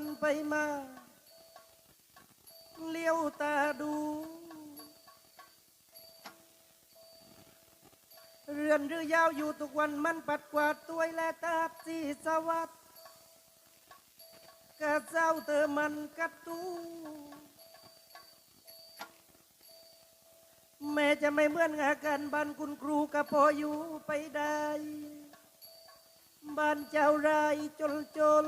นไปมา เลี้ยวตาดู เรือนหรือยาวอยู่ทุกวันมันปัดกวาดตัวและตาบสีสวัสดกะเจ้าเธอมันกัดตูแม่จะไม่เหมือนงากันบ้านคุณครูก็พออยู่ไปได้ บ้านเจ้ารายจนจน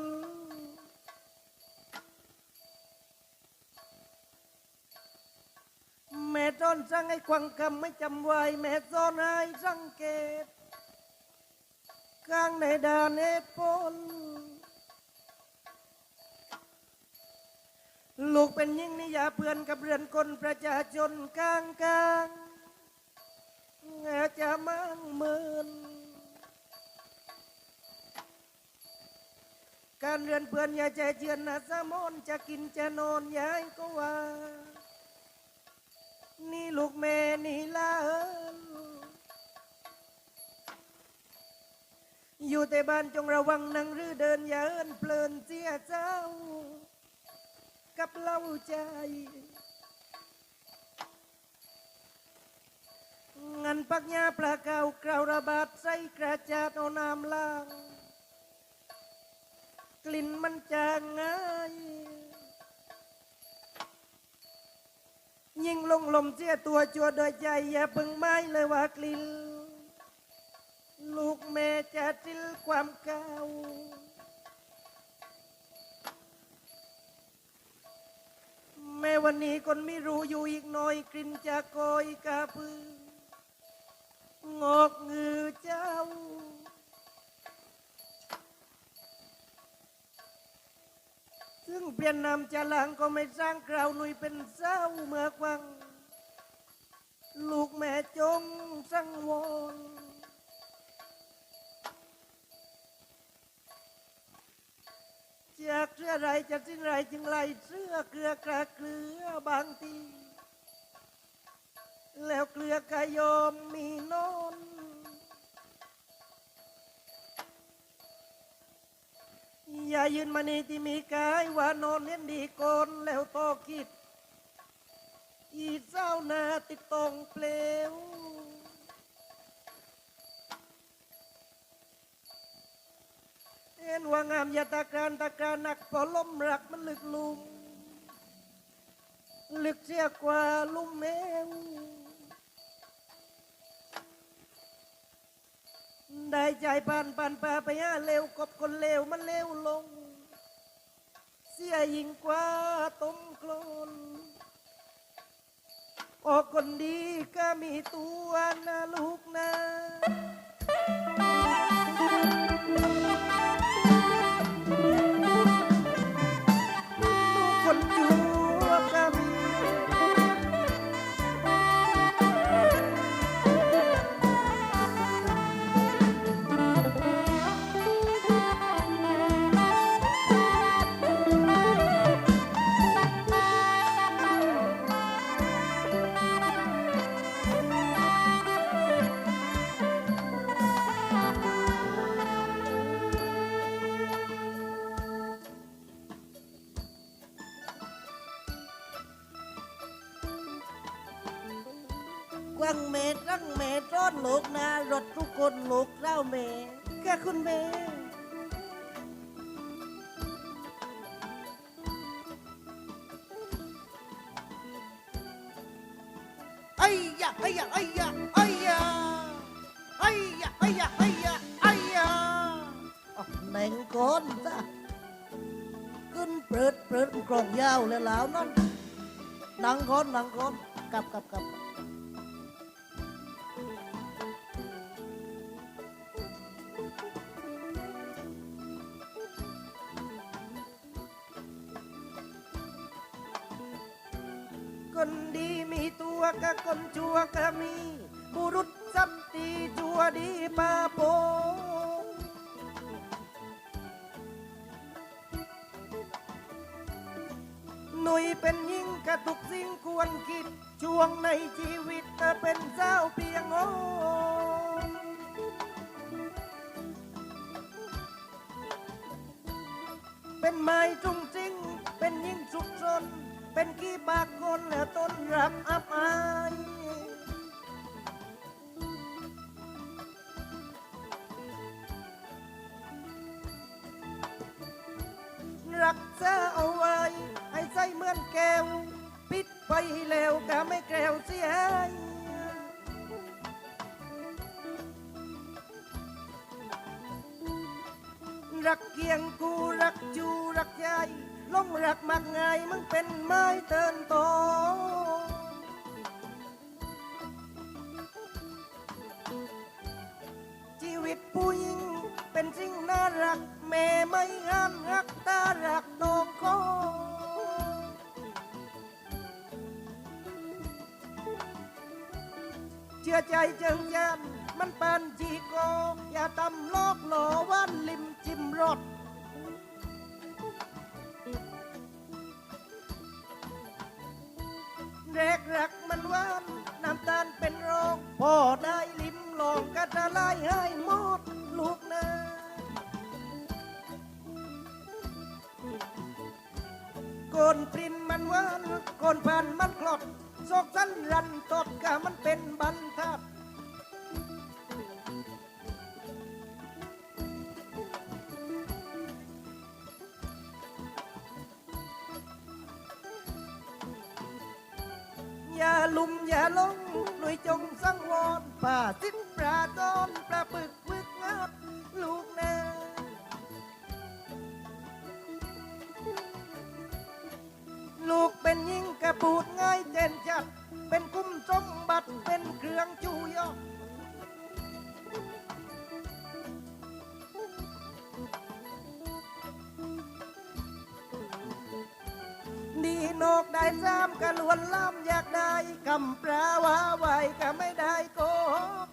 แม่ต้นสั่งให้ควังคำไม่จำไว้แม่ซ้อนให้สังเกตข้างในดานเหตุผลลูกเป็นยิ่งนี่อย่าเพื่อนกับเรือนคนประชาชนกลางกลางอาจจะมั่งมินการเรือนเพื่อนอย่าใจเจือนนะสมนจะกินจะนอนยายก็ว่า นี่ลูกแม่นี่ลาเอิญอยู่แต่บ้านจงระวังนังหรือเดินอย่าเอินเพลินเสียเจ้า กับเล่าใจ งันปักยาปลาเก่ากราวระบาดใส่กระจาดเอาน้ำล้าง กลิ่นมันจางงา ลงลมเสียตัวจัวโดยใจอย่าเพิ่งไม่เลยว่ากลิ่นลูกแม่จะจิลความเก่าแม้วันนี้คนไม่รู้อยู่อีกหน่อยกลิ่นจะโกยกระพืองอกเงือเจ้า ซึ่งเปลี่ยนนามจะลังก็ไม่สร้างกราวนุยเป็นเศร้าเมื่อกวัง ลูกแม่จงสังวรจากเสื้อไรจะสิ้นไรจึงไล่เสื้อเกลือกระเกลือบางที แล้วเกลือกระยอมมีนอน ย่ายืนมานี่ที่มีกายว่านอนเล่นดีกนแล้วโตคิด อีเศร้านาติดตรงเปลวเอ็นว่างามยาตะการตะการหนักพอล้มรักมันลึกลุม ลึกเสียกว่าลุ่มแมว ได้ใจปานปานปาไปหาเร็วกบคนเลวมันเลวลง เสียยิงกว่าต้มโคลนออกคนดีก็มีตัวนะลูกนะลูกคนชั่วก็ แหน่งก้นจ้ะขึ้นเปิดเปิดกล่องยาวเลยแล้วนั่นนังก้นนังก้นกลับกลับกลับคนดีมีตัวกับคนชั่วก็มีบุรุษสัมตีชั่วดีมาโป กระตุกสิ่งควรคิด ช่วงในชีวิตเธอเป็นเจ้าเพียงโอเป็นไม้จุงจริง เป็นยิ่งสุกซนเป็นขี้ปากคนแล้วต้นรักอับอายรักษาเอาไว้ ให้ใส่เหมือนแก้ว ไปแล้วก็ไม่แกล้วเสียรักเกียงกูรักจูรักยายลงรักมากง่ายมึงเป็นไม้เตินโต รักมันหวานน้ำตาลเป็นรองพ่อได้ลิ้มลองก็จะลายให้หมดลูกนะโกนปรินมันหวานโกนพันมันกลดซอกสันรันตดกะมันเป็นบรรทัด นกได้ซ้ำกะลวนล้ำอยากได้กำปลาว่าไว้ก็ไม่ได้โกก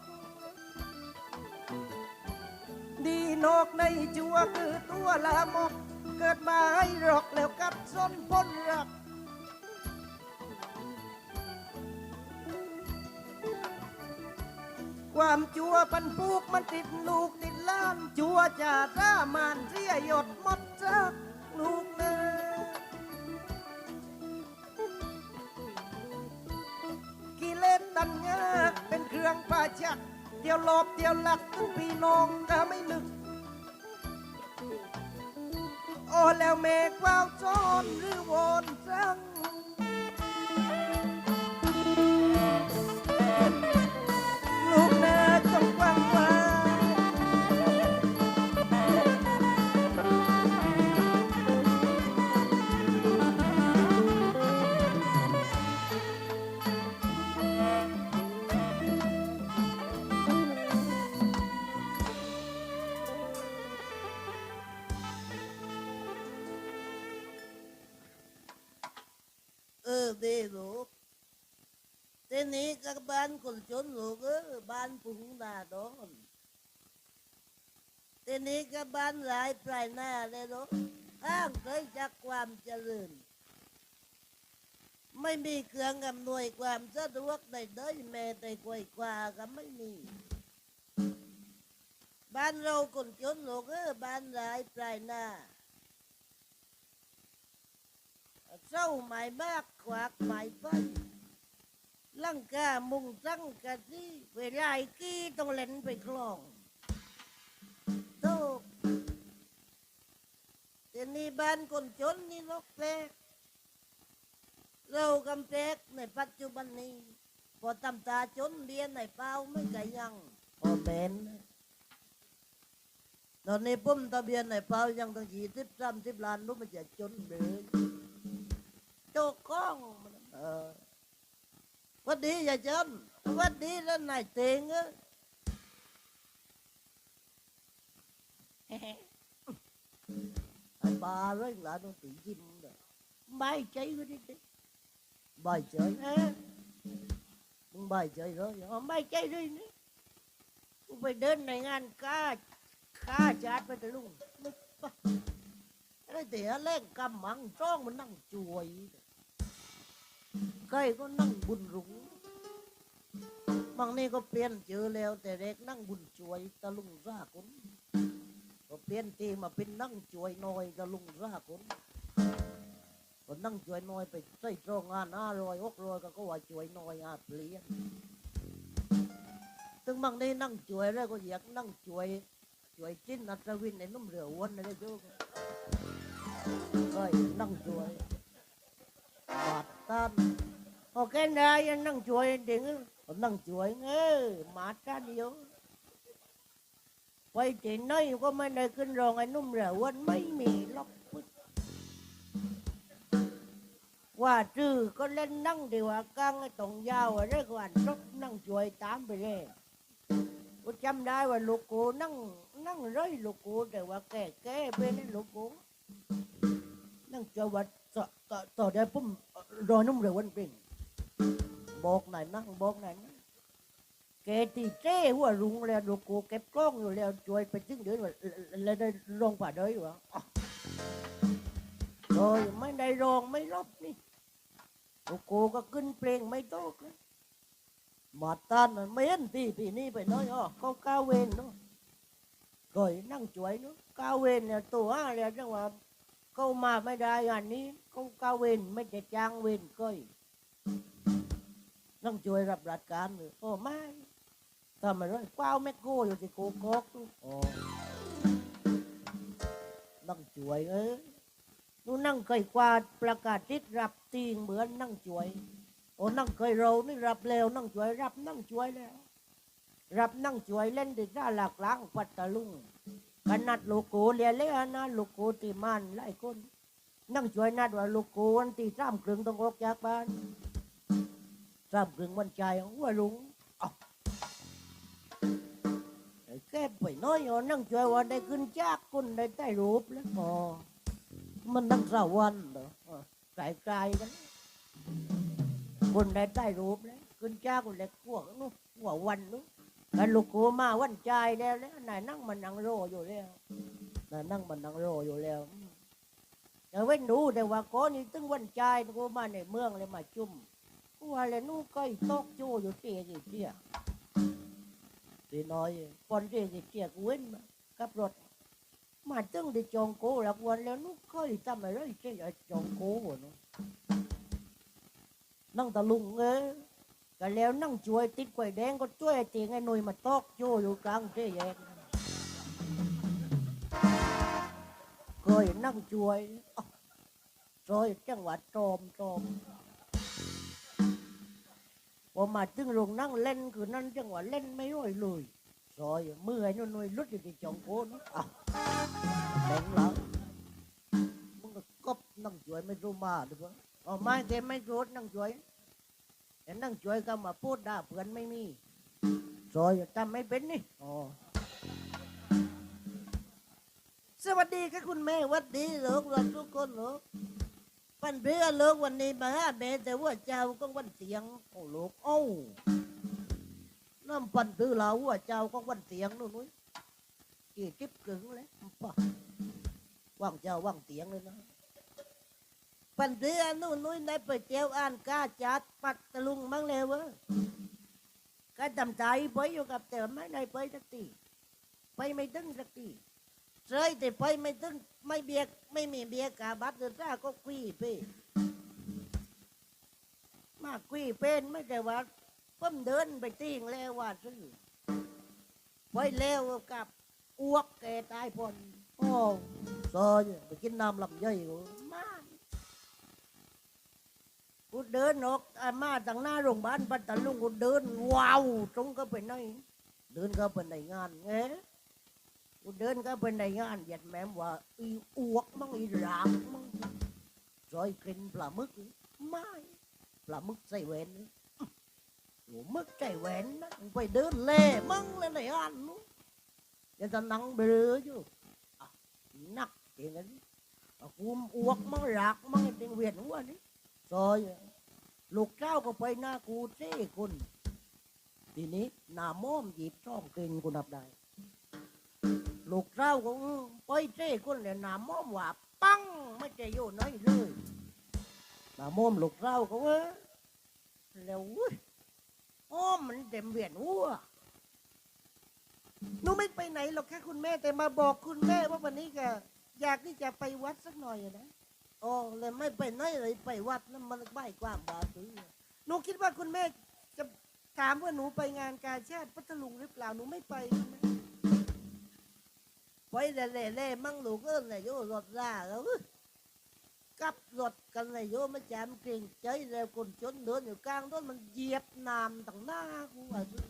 ดีนกในจัวคือตัวลามก เกิดมาให้รอกแล้วกัดส้นพ้นรักความจัวปันพูกมันติดลูกติดล้านจัวจะร่ามานเสียหยดหมดจักลูก รื่องปาจัก เดี่ยวหลอบเดี่ยวหลักตุ้งพี่น้องก็ไม่นึก โอ้แล้วเมฆว้าวจอนหรือวนจัง ทีนี้ก็บ้านคนจนลูกเออบ้านปุงดาดอนทีนี้ก็บ้านหลายปลายหน้าเลยลูกอ้างเคยจากความเจริญ ไม่มีเครื่องอำนวยความสะดวกในเดๆแม้แต่กวยกว่าก็ไม่มี บ้านเราคนจนลูกเออบ้านหลายปลายหน้าเศร้าหมายมากขวากหมายไป ลังกามุงจังกะที่เวลาไอ้กี้ต้องเล่นไปคลองโตเดี๋ยวนี้บ้านคนจนนี่ลกแปลกเรากำแพกในปัจจุบันนี้พอตำตาจนเรียนในเป้าไม่กะยังพอแมนนตอนนี้ปุ่มทะเบียนในเป้ายังต้องยี่สิบสามสิบล้านรู้มันจะจนเลยโจกกล้องเออ วันดีอย่าจนหวันดีแล้วนายเตงเออไอ้ bà đó là nó tự dìm rồi bay chơi cái đi đi bay chơi à. มึง bay chơi rồi họ bay chơi đi nữa กูไปเดินในงานค้าค้าจาดไปแต่ลุงนึกปะไอ้เตี๋ยเล่งกำมังจ้องมันนั่งจวย ใครก็นั่งบุญรุงบางนี่ก็เปลี่ยนเจอแล้ว แต่เด็กนั่งบุญจวยตะลุงซาคนก็เปลี่ยนตีมาเป็นนั่งจวยน้อยกับลุงราคนก็นั่งจวยน้อยไปใส่โรงงานห้ารอยหกรอยก็ก็ว่าจวยน้อยอาเปลี่ยนถึงบางทีนั่งจวยแล้วก็อยากนั่งจวยจวยจิ้นอัศวินในนุ่มเรือวนอะไรดูเฮ้ยนั่งจวยบาดตัน โอเคนะยังนั่งจวยเด็กนั่งจวยเงี้ยมาตาเดียวไปที่ไหนก็ไม่ได้ขึ้นรองไอ้นุ่มเหลววันไม่มีล็อกว่าจื้อก็เล่นนั่งดีกว่ากลางไอ้ตรงยาวอะไรกว่ารบนั่งช่วยตามไปเลยกูจำได้ว่าลูกกูนั่งนั่งร้อยลูกกูแต่ว่าแก่แก่เป็นไอ้ลูกกูนั่งช่วยว่าต่อต่อต่อได้ปุ่มรอนุ่มเหลววันเป็น บอกไหนนั่งบอกไหนอยนะแกตีเจ้หัวรุงแล้วดูกูเก็บกล้องอยู่แล้วช่วยไปจึงเดือนแล้วได้ลงป่าได้วะอะโอ้ยไม่ได้รองไม่รบนี่ดูกูก็ขึ้นเพลงไม่โตกเลยมาตันมันไม่เห็นตีปีนี้ไปน้อยอ๋อเขาก้าเวนเนาะก่อยนั่งช่วยเนาะก้าเวนเนี่ยตัวอะไรจังว่าเขามาไม่ได้อันนี้เขาก้าเวนไม่จะจ้างเวนก้อย นั่งช่วยรับราชการเลยโอ้ไม่ทำอะไรกว้าวแม่โก้อยู่ที่โกกอกนู่นอ๋อนั่งช่วยเอ้ยนู่นนั่งเคยกวาดประกาศติดรับตีงเหมือนนั่งช่วย โอ้นั่งเคยเรานี่รับแล้วนั่งช่วยรับนั่งช่วยแล้ว รับนั่งช่วยเล่นติดด้าหลักล้างปัตตะลุงขนาดโลโก้เรียนเลยนะโลโก้ตีมันไล่คนนั่งช่วยนัดว่าโลโก้วันตีสามครึ่งต้องออกจากบ้าน สามครึ่งวันใจหัวลุงแกไปน้อยเอานั่งช่วยว่าได้ขึ้นจากคุณได้ใต้รูปแล้วอ๋อมันนั่งสาวันเหรอไกลไกลๆกันคนได้ใต้รูปแล้วขึ้นจากคนเล็กพวกนู้นหัววันนู้นกันลูกกูมาวันใจายแล้วแล้วนายนั่งมันนั่งโรอยู่แล้วนายนั่งมันนั่งโรอยู่แล้วแต่เว้นดูแต่ว่าก้อนนี้ตึงวันใจายกูมาในเมืองเลยมาจุ่ม กูว่าเลยนู้นก้อยตอกจู้อยู่เตี้ยกี่เตี้ย thì nói con gì thì kia quên mà cấp luật mà từng thì chồng cô là quan lên nó khơi tâm mà đấy cái ở chồng cô của nó năng ta lùng ấy cái leo năng chuối tít quầy đen có chuối thì ngay nồi mà tóc chua vô căng thế vậy rồi năng chuối Ờ. rồi chẳng quả trồm trồm พอม ว่ามาถึงโรงนั่งเล่นคือนั่นจังหวะเล่นไม่ร่อยเลยซอยมือไอ้นุ่นนุ่ยลุดอยู่ที่จองโคนอะแดงแล้วมึงก็กบนั่งช่วยไม่รู้มาหรือเปล่าอ๋อไม่แกไม่โกรธนั่งช่วยแต่นั่งช่วยก็มาพูดด่าเพื่อนไม่มีซอยจำไม่เป็นนี่อ๋อสวัสดีครับคุณแม่สวัสดีลูกเราทุกคนลูก ปันเพื่อเลิกวันนี้มาหาแม่แต่ว่าเจ้าก็วันเสียงโอ้ลูกโอ้น้ำปันเพื่อเราว่าเจ้าก็วันเสียงนู่นนุ้ยกี่จิ๊บกึ่งเลยป่ะว่างเจ้าว่างเสียงเลยนะปันเพื่อนู่นนุ้ยได้ไปเจ้าอ่านกาจัดปัดตะลุงมั้งแล้วเวะก็จำใจไปอยู่กับแต่ไม่ได้ไปสักทีไปไม่ถึงสักที เสยแต่ไปไม่ถึงไม่เบียกไม่มีเบียกาบัตรเดือดร้าก็คุยไปมาคุยเป็นไม่แต่ว่าผมเดินไปติ้งแล้วว่าซื้อไปแล้วกับอ้วกแกตายพอนโอ้ซอยไปกินน้ำลำไยอยู่มากูเดินออกอะมาทางหน้าโรงพยาบาลปัตตาลุงกูเดินว้าวตรงก็ไปไหนเดินก็ไปในงานเงี้ กูเดินก็เป็นในงานเหยียดแม่มว่าอีอวกมั่งอีรามมั่งรอยกลิ่นปลาหมึกไม่ปลาหมึกใส่แหวนนี่โอ้มึกใส่แหวนนะมึงไปเดินเล่มั่งเลยในงานนู้นยังจะนั่งเบลออยู่นักเองนั้นอะกูอวกมั่งรากมั่งไอ้ติงเวียนหัวนี่ซอยลูกเจ้าก็ไปหน้ากูเจ้คนทีนี้หน้าม้อมหยิบช่องเก่งกูนับได้ ลูกเราของไปเจ้คนเลยหนามอมว่าปังไม่ใจะอยู่น้อยเลยหนามอมลูกเราเขาเว้ยแล้วเว้ยอ้อมมันเต็มเวียนหัวหนูไม่ไปไหนหรอกแค่คุณแม่ แต่มาบอกคุณแม่ว่าวันนี้ก็อยากที่จะไปวัดสักหน่อยอะนะโอ้เลยไม่ไปไหนเลยไปวัดนั่นมันใบกว้างบาตื้อหนูคิดว่าคุณแม่จะถามว่าหนูไปงานกาชาติพัทลุงหรือเปล่าหนูไม่ไปใช่ ไหมไปเล่เล่มั่งหนูก็เลยโยรถล่าแล้วเอ้ยกลับรถกันเลยโยมาแจมเกรงใจแล้วคนจนเดินอยู่กลางต้นมันเหยียบน้ำตั้งหน้ากูว่าซื่อ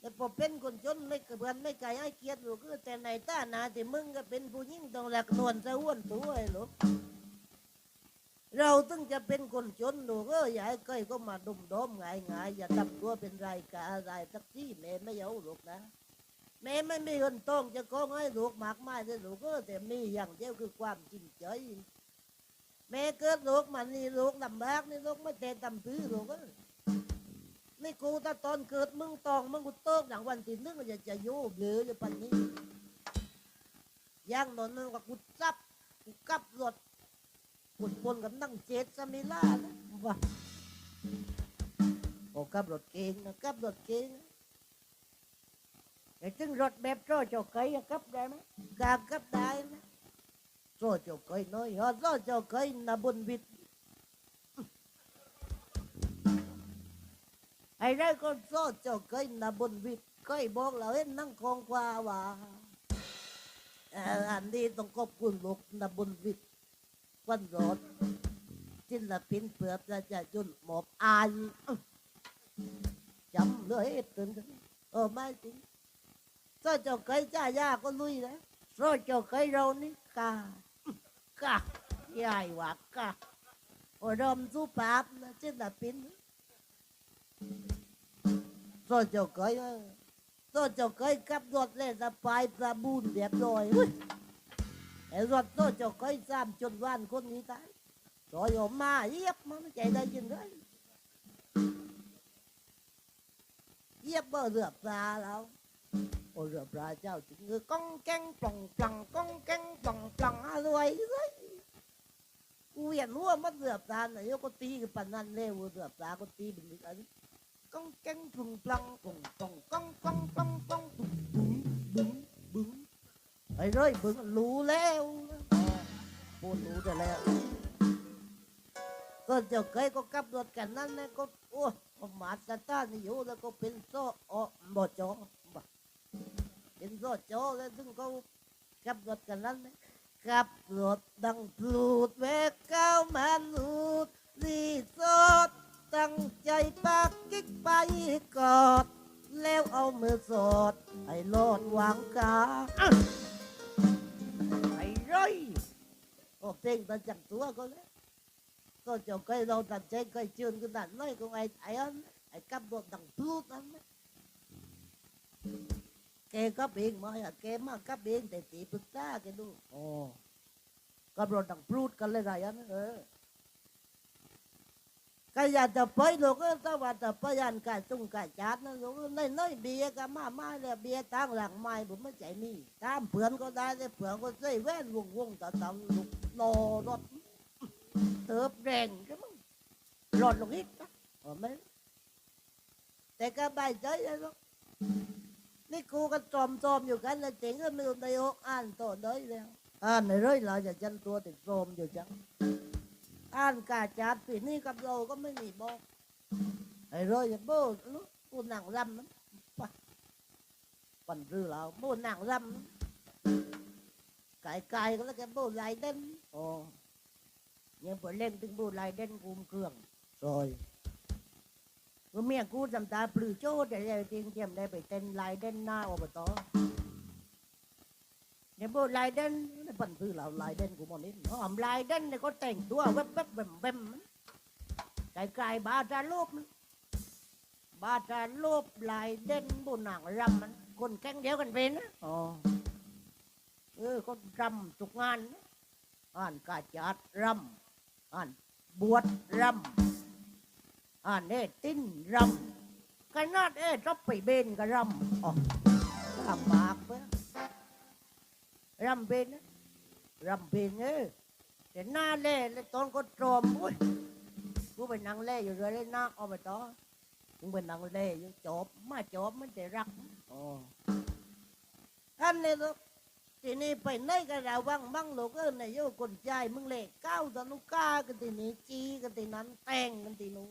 แต่พอเป็นคนจนไม่กระเบือนไม่ไกลให้เกียรติหรอกแต่ในต้านาที่มึงก็เป็นผู้หญิงต้องแหลกนวลสะอ้วนตัวไอ้หรอกเราต้องจะเป็นคนจนหนูก็อย่าให้ใครก็มาดุมดอมงายง่ายๆอย่าทำตัวเป็นรายการรายสักที่แม่ไม่เอาหรอกนะ แม่ไม่มีเงินต้องจะก้องให้ลูกหมากมายเลยลูกก็แต่มีอย่างเดียวคือความจริงใจแม่เกิดลูกมันนี่ลูกลำบากนี่ลูกไม่เตะตำพื้ลูกก็นี่กูถ้าตอนเกิดมึงตองมึงกูเติกอย่างวันที่นึงจะจะโยบเหลืออยู่ปันนี้ย่างนอนนึงว่ากูจับกูกับรถกุดปนกับนั่งเจ็ดสมิล่านะว่าโอ้กับรถเก่งนะกับรถเก่ง ไอ้ถึงรถแบบโซ่เจ้าไก่อะกลับได้ไหมกลับกับได้นะโซ่เจ้าไก่น้อยฮะโซ่เจ้าไก่นาบนวิทย์ไอ้ได้ก็โซ่เจ้าเคยนาบนวิทย์เคยบอกเราเห็นนั่งคงกว่าว่าอันนี้ต้องขอบคุณลูกนาบนวิทย์วันรถศิลปินเผือกจะจะจุนหมอบอายจำเลยตื่นกันเออไม่จริง ก็จะเคยจ้าย่าก็ลุยแล้วรอดจะเคยเรานี่กากายายว่ากาโอรมสุภาพนะเจ้าหน้าปิ้นรอดจะเคยรอดจะเคยกับรถเล่นสบายประบุญเรียบร้อยไอ้รถรอดจะเคยสามจนว่านคนนี้ตายรอยออกมาเยียบมันใจได้ยินเลยเยียบเบอร์เรือปลาแล้ว rượp ra này có tí cái phần ăn lêu rượp ra có tí bình định ấy ก้องแก้งปลุงปลังปลุงปองก้องก้องก้องก้องปลุงบึ้งบึ้งบึ้งไอ้เร้ยบึ้งรู้แล้วพูดรู้ได้แล้วก็เจ้าเคยก็กลับรถกันนั่นนะก็โอ้หมาสตาร์นี่อยู่แล้วก็เป็นโซ่อ๋อบ่จอบ่ เป็นโซ่จอแล้วถึงเขากลับรถกันนั่นนะกลับรถดังพลูดแวก้ามาลูดรีสอดตั้งใจปากกิ๊กไปกอด แล้วเอามือสอดให้โลดวางกาไอ้ร้อยโอ้เพลงตันจังตัวก็แล้วก็จะเคยเราตัดใจเคยเชื่อขนาดน้อยของไอ้ไอ้อันไอ้กับโดดดังพลูดนั้นนะ กกับเองมาอะแกมากับเองแต่ตีปรึกษาแกดูโอ้กับโดดดังพลูดกันเลยไรอันเออ cái giờ tập bơi lúc đó tao vào tập bơi ăn cả chung cả chát nó lúc đó nơi nơi bia cả mà mai là bia tăng làng mai bữa mới chạy mi tam phượng có đai để phượng có dây ven vùng vùng tao tao lục lò lọt tớp đèn cái mông lọt lục ít đó ở mấy แต่ก็ใบใจแล้วลูก นี่ครูก็จอมจอมอยู่กันแล้วเจ๋งก็ไม่รู้ได้อ่านต่อได้แล้วอ่านในเรื่อยเราจะจันตัวติดจอมอยู่จังอ่านกาจัดปีนี้กับเราก็ไม่มีบอกไอ้เร้อยโบ้ลูกปูหนังรำนั้นปะปันรือเราโบ้หนังรำนั้นไก่ไก่ก็แล้วแกโบ้ลายเด่นโอ้ยังพอเล่นถึงโบ้ลายเด่นกุมเครื่องซอย ก็เมียกูจำตาปลือโจ้แต่แล้วจริงเทียมได้ไปเต้นลายเด่นหน้าอบตเนี่ยโบ้ลายเด่นนี่ปันรือเราลายเด่นกูมอนิดหอมลายเด่นเนี่ยก็แต่งตัวแวบแวบแวมแวมไก่ไก่บาจารูปมันบาจารูปลายเด่นบุหนังรำมันคนแข่งเดียวกันเป็นนะอ๋อเออก็รำทุกงานนะอ่านกาจัดรำอ่านบวชรำ อ่านเอติ้นรำขนาดเอทบไปเบนก็รำอ๋อลำบากเพื่อรำเป็นนะรำเป็นเออแต่หน้าเล่เลยตอนก็ตรอมอุ้ยกูไปนั่งเล่อยู่เลยเลยหน้าอบตมึงเป็นนางเล่อยู่จบมาจบมันจะรักอ๋ออันนี้ลูกทีนี้ไปไหนกันเราบ้างบ้างลูกเออในโยคนใจมึงเล่ก้าวตะนุก้ากันทีนี้จีกันทีนั้นแต่งกันทีนู้น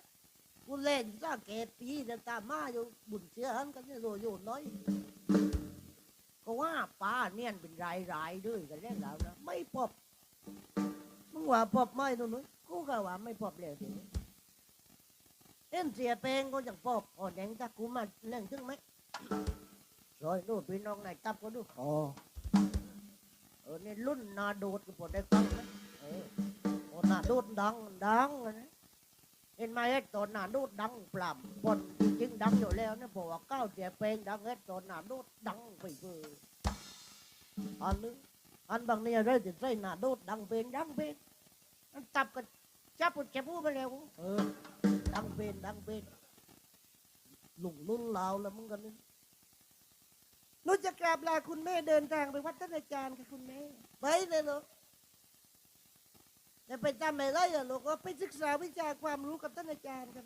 ยแม่มขึ้นเก้าลงห้วยเพื่อละไอ้ในเพจเฟซบุ๊กมันขึ้นเก้าลงห้วยแต่ก็ตามมาใหญ่บุญเชื่อกันนู้นอ๋อบ้านเราขึ้นเก้าลงเล่บุญใหญ่ขึ้นเก้าลงห้วยเอออันนั้นกูเล่นซาเกตปีแต่ตามมาอยู่บุญเชื่ออันกันเนี่ยโรอยู่น้อย ก็ว่าป้าเนี่ยเป็นรายรายๆด้วยกันเล่นแล้วนะไม่พบมึงว่าพบไหมตัวนู้นกูก็ว่าไม่พบเลยทีนี้เอ็นเสียเพลงก็ยังปอบอ่อนแดงตากูมาเล่นถึงไหม rồi ดูพี่น้องนายตับก็ดูอ๋อเออนี่รุ่นนาโดดก็พอได้ฟังนะเออโอ้นาโดดดังดังนะ เห็นไหมเอ็ดตอนนาโดดดังปลำบนจริงดังอยู่แล้วนะเพราะว่าก้าวเสียเพลงดังเอ็ดตอนนาโดดดังไปเพื่ออันนึงอันบางเนี่ยเรื่อยจะใส่นาโดดดังเพลงดังเพลงอันตับกันจับปุดจับผู้ไปแล้วเออดังเป็นดังเป็นหลุงลุ่นลาวแล้วมึงกันนี่นุจะกราบลาคุณแม่เดินทางไปวัดท่านอาจารย์ค่ะคุณแม่ไปเลยลูก จะไปทำอะไรอะลูกก็ไปศึกษาวิชาความรู้กับท่านอาจารย์กัน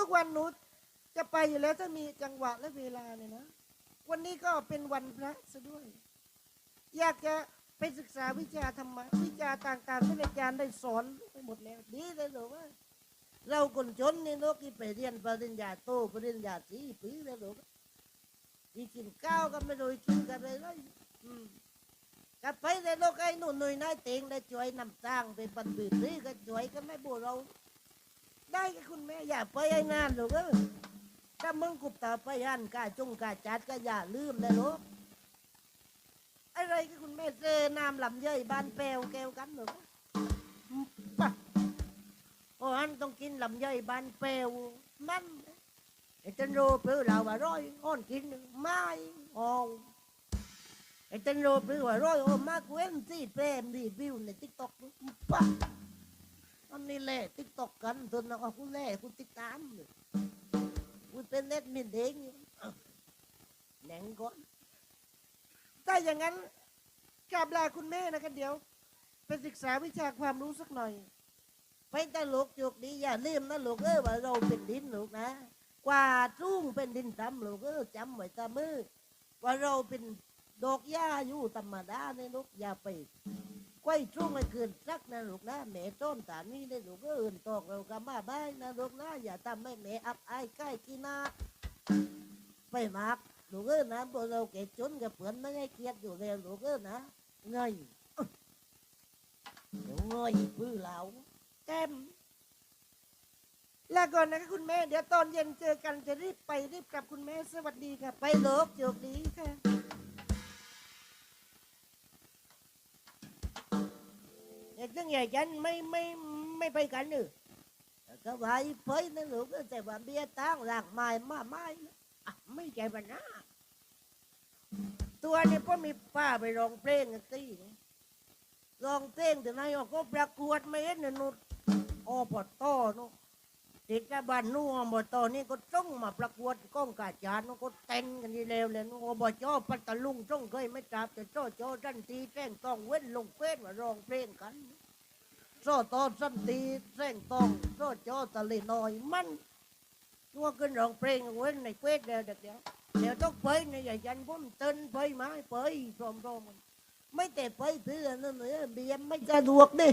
ทุกๆวันหนูจะไปอยู่แล้วถ้ามีจังหวะและเวลาเนี่ยนะ วันนี้ก็เป็นวันพระซะด้วย อยากจะไปศึกษาวิชาธรรมะวิชาต่างๆท่านอาจารย์ได้สอนไปหมดแล้วดีเลยลูกว่า เราคนจนนี่ลูกที่ไปเรียนปริญญาโตปริญญาสีปีแล้วลูกที่กินข้าวก็ไม่รู้กินกันเลยเลยอืม กลับไปเลยลูกไอ้หนุ่นหนุ่ยนายเต็งได้ช่วยนำสร้างเป็นปันบืนนี่ก็ช่วยกันไม่บูเรา ได้กับคุณแม่อย่าไปไอ้นานลูกเออถ้ามึงกุบตาไปยันกาจงกาจัดก็อย่าลืมนะลูกอะไรกับคุณแม่เจอน้ำลำเย่ยบ้านแปวแก้วกันลูกอืมปะโอ้อันต้องกินลำไยบานเปลวมันไอ้ตันโรเปลือเราว่าร้อยอ้อนกินไม่ออง ไอ้ตันโรเปลือว่าร้อยโอมาเว้นสิเปรมรีวิวในติ๊กต็อกปะอันนี้แหละติ๊กต็อกกันตัวนักเอาคุณแล่คุณติดตามเลยคุณเป็นเน็ตมินเองอ้าวแหนงก่อนถ้าอย่างนั้นกราบลาคุณแม่นะครับเดี๋ยวไปศึกษาวิชาความรู้สักหน่อย ไปตลกจุกดีอย่าลืมนะลูกเออว่าเราเป็นดินลูกนะ กว่าทุ่งเป็นดินดำลูกเออจำไว้ตามือว่าเราเป็น ดอกหญ้าอยู่ธรรมดาเนี่ยลูกอย่าไปกว้ทุ่วงให้คืนสักนะลูกนะแม่ต้นตานี่ได้ลูกเอออื่นตอกเรากำมาบ้ายนะลูกนะอย่าทำให้แม่อับอายใกล้กินนาไปมากลูกเออนะพวกเราเก็บจนกับเพื่อนไม่ให้เกียดอยู่แล้วลูกเออนะเงยเดี๋ยวเงยพื้อเราแก้มลาก่อนนะคะคุณแม่ เดี๋ยวตอนเย็นเจอกันจะรีบไปรีบกลับคุณแม่สวัสดีค่ะ ไปโลกโยกดีค่ะ ตั้งใหญ่ฉันไม่ไม่ไม่ไปกันหรือก็ไปไปนะลูกแต่ว่าเบี้ยตั้งหลักไม้มาไม่ไม่ใจปัญหาตัวนี้พ่อมีป้าไปร้องเพลงกันตีนี่ลองเพลงแต่นายก็ประกวดไม่เห็นนะนุดอบตนุติดกับบ้านนู่นอบตนี่ก็ต้องมาประกวดก้องกาจานก็เต้นกันนี่เร็วเลยนุอบจปัตตลุงต้องเคยไม่จับแต่โจโจสันตีแจ้งต้องเว้นลงเฟซว่าร้องเพลงกัน โซตอสันตีแจ้งตองโซโจตะลีน้อยมันตัวขึ้นร้องเพลงเว้นในเฟซเดียวเดี๋ยวเดี๋ยวเดี๋ยวต้องไปในใหญ่ยันพุ่มเต้นไปไหมไปพร้อมๆไม่แต่ไปเพื่อนนั่นเลยเบียร์ไม่สะดวกดิ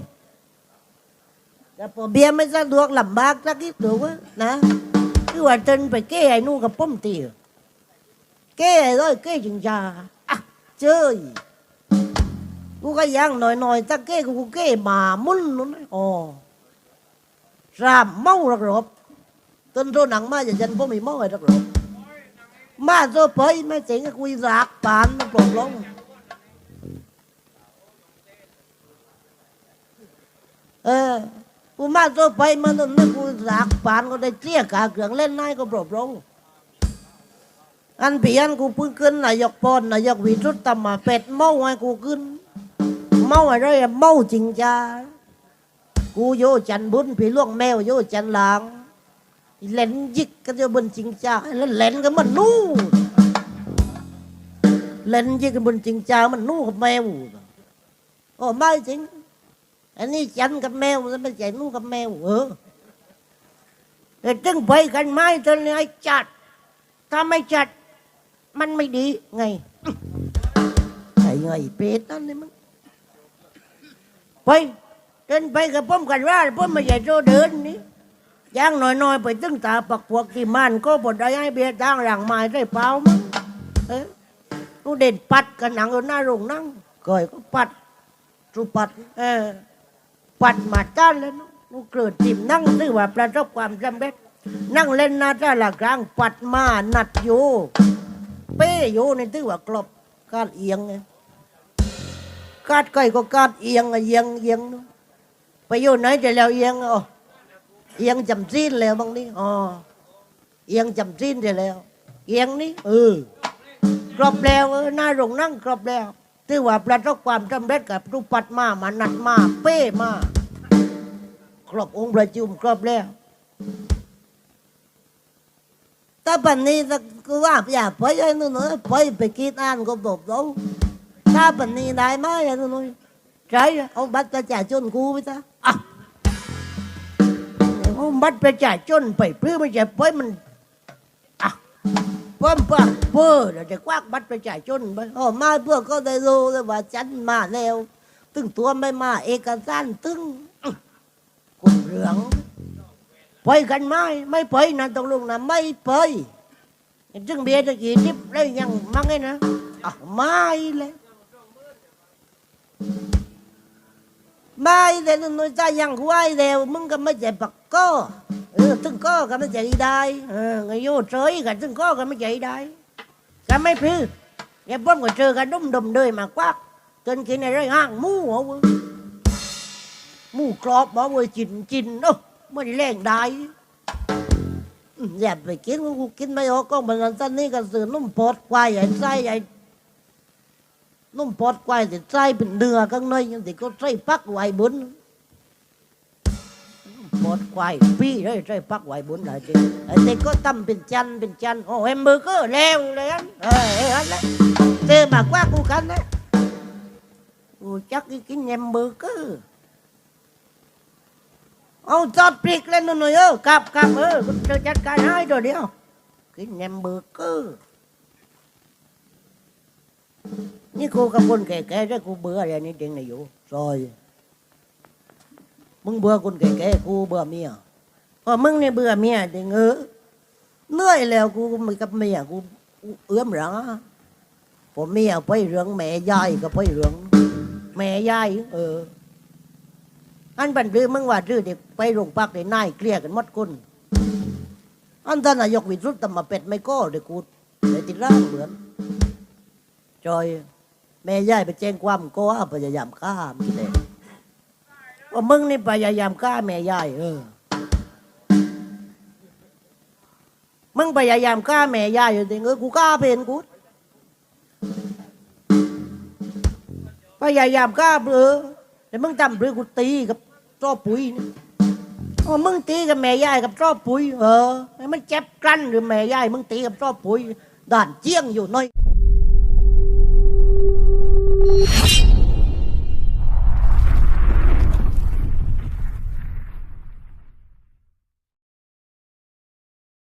แต่พอเบียร์ไม่สะดวกลำบากสักนิดหรือวะนะคือว่าเดินไปเก้ไอ้นู่นกับป้อมตีเก้ไอ้ร้อยเก้จริงจ้าอะเจ้ย กูก็ยังหน่อยหน่อยๆถ้าเก้กูเก้หมามุ่นนู่นนะอ๋อสามเมาระรบต้นโตหนังมาอย่าจันพ่อมีเมาไอ้ระรบมาโซไปไม่เจ๋งก็คุยรากปานมันปลงลงเออกูมาตัวไปมันนั่นกูสากปานก็ได้เกลี้ยกาเกลืองเล่นนายก็ปรบลงอันเปียนกูพิ่งขึ้นนายกปอนนายกวิรุตตมาเป็ดเมาให้กูขึ้น เมาอะไรอเมาจริงจ้ากูโยจันบุญพี่ล่วงแมวโยจันหลางเล่นยิกกันจะบนจริงจ้าแล้วเล่นกันมันนู่เล่นยิกกันบนจริงจ้ามันนู่กับแมวโอ้ไม่จริงอันนี้จันกับแมวแล้วไม่ใช่นู่กับแมวเออแต่จึงไปกันไม่จนไอ้จัดถ้าไม่จัดมันไม่ดีไงไอ้ไงเป็ดนั่นนี่มึง ไปเดินไปกับผมกันว่าผมไม่ใช่โจเดินนี่ย่างหน่อยๆไปตึงตาปักพวกที่มันก็บดได้ให้เบียร์ตั้งหลังไม้ได้เปล่ามั้งเออนูเด่นปัดกันหนังเอาหน้าโรงนั่งก่อยก็ปัดสุปัด เออ ปัดมาจ้านแล้วนูนูเกิดจิมนั่งซื้อว่าประสบความสำเร็จนั่งเล่นหนาจ้าละกลางปัดมาหนัดอยู่เป้อยู่ในตื้อว่ากลบก้าดเอียงไง กาดไก่ก็กาดเอียงอะเอียงเอียงไปอยู่ไหนจะแล้วเอียงอ๋อเอียงจำซีนแล้วบางนี่อ๋อเอียงจำซีนจะแล้ว เอียงนี่เออกรอบแล้วเออหน้าโรงนั่งกรอบแล้วตื้อว่าประสบความสำเร็จกับรูปปัดมามานัดมาเป้มาครอบองค์ประจุมครอบแล้วถ้าปันนี้กูว่าอย่าไปไอ้นู่นนะไปไปกินอ่านก็บอกเรา ถ้าปันนี้ได้ไหมไอ้นู่นนะใช่เอาบัตรประชาชนกูไปซะอะเอาบัตรประชาชนไปเพื่อไม่ใช่ไปมันอะเพิ่มเพิ่มเพื่อเดี๋ยวจะควักบัตรประชาชนไปอ๋อมาเพื่อก็ได้รู้เลยว่าฉันมาแล้วตึงตัวไม่มาเอกสารตึงอื้อกุนเหลืองไปกันไหมไม่ไปนะตกลงนะไม่ไปจึงเบียร์ตะกี้ทิพย์ได้ยังมั้งไงนะอะไม่เลย ไม่เลยนุ่นใจยังไหวแล้วมึงก็ไม่ใจปักก็เออถึงก็ก็ไม่ใจได้เออไงโย่เฉยกันถึงก็ก็ไม่ใจได้ก็ไม่พื้นแกป้อมก็เจอกันดุมดมเลยมากวักจนกินอะไรห้างมูเหรอเว้ยมู่กรอบบอกเว้ยจินจินเนาะไม่ได้แรงได้อย่าไปกินกูกินไม่ออกก็เหมือนกันตอนนี้ก็ซื้อนุ่มปอดควายใหญ่ไส้ใหญ่ นุ่มปอดควายแต่ไส้เป็นเนื้อข้างในยังแต่ก็ไส้ปักไว้บนนุ่มปอดควายพี่เลยไส้ปักไว้บนได้จริงไอ้เด็กก็ตำเป็นจันเป็นจันโอ้แฮมเบอร์เกอร์แล้วเลยอันเออเอออันนั้นเจอมากกว่ากูกันนะกูจักกินแฮมเบอร์เกอร์เอาจอดปลีกเล่นหน่อยเออกลับกลับเออคุณจะจัดการให้ตัวเดียวกินแฮมเบอร์เกอร์ นี่กูกับคนแก่ๆได้กูเบื่ออะไรนี่จริงนอยู่ซอย มึงเบื่อคนแก่ๆกูเบื่อเมียพอมึงเนี่ยเบื่อเมียจริงเออเหนื่อยแล้วกูมีกับเมียกูเอื้อมหลังอะผมเมียไปเรื่องแม่ยายก็ไปเรื่องแม่ยายเออ อันบันดื้อมึงว่าดื้อเด็กไปโรงพักเด็กนายเกลี้ยกันหมดคนอันท่านนายกวิรุตตมาเป็ดไม่ก็เด็กกูไอ้ติดร่างเหมือน จอย แม่ย่ายไปแจ้งความก็ว่าพยายามฆ่ามึงเลยว่ามึงนี่พยายามฆ่าแม่ย่ายเออ มึงพยายามฆ่าแม่ย่ายอยู่ดิเออกูฆ่าเป็นกูพยายามฆ่าเบลอแต่มึงทำเรื่องกูตีกับจ้อปุ๋ยนี่โอ้มึงตีกับแม่ยายกับจ้อปุ๋ย เออให้มันเจ็บกลั้นหรือแม่ยายมึงตีกับจ้อปุ๋ยด่านเจี้ยงอยู่น้อย Música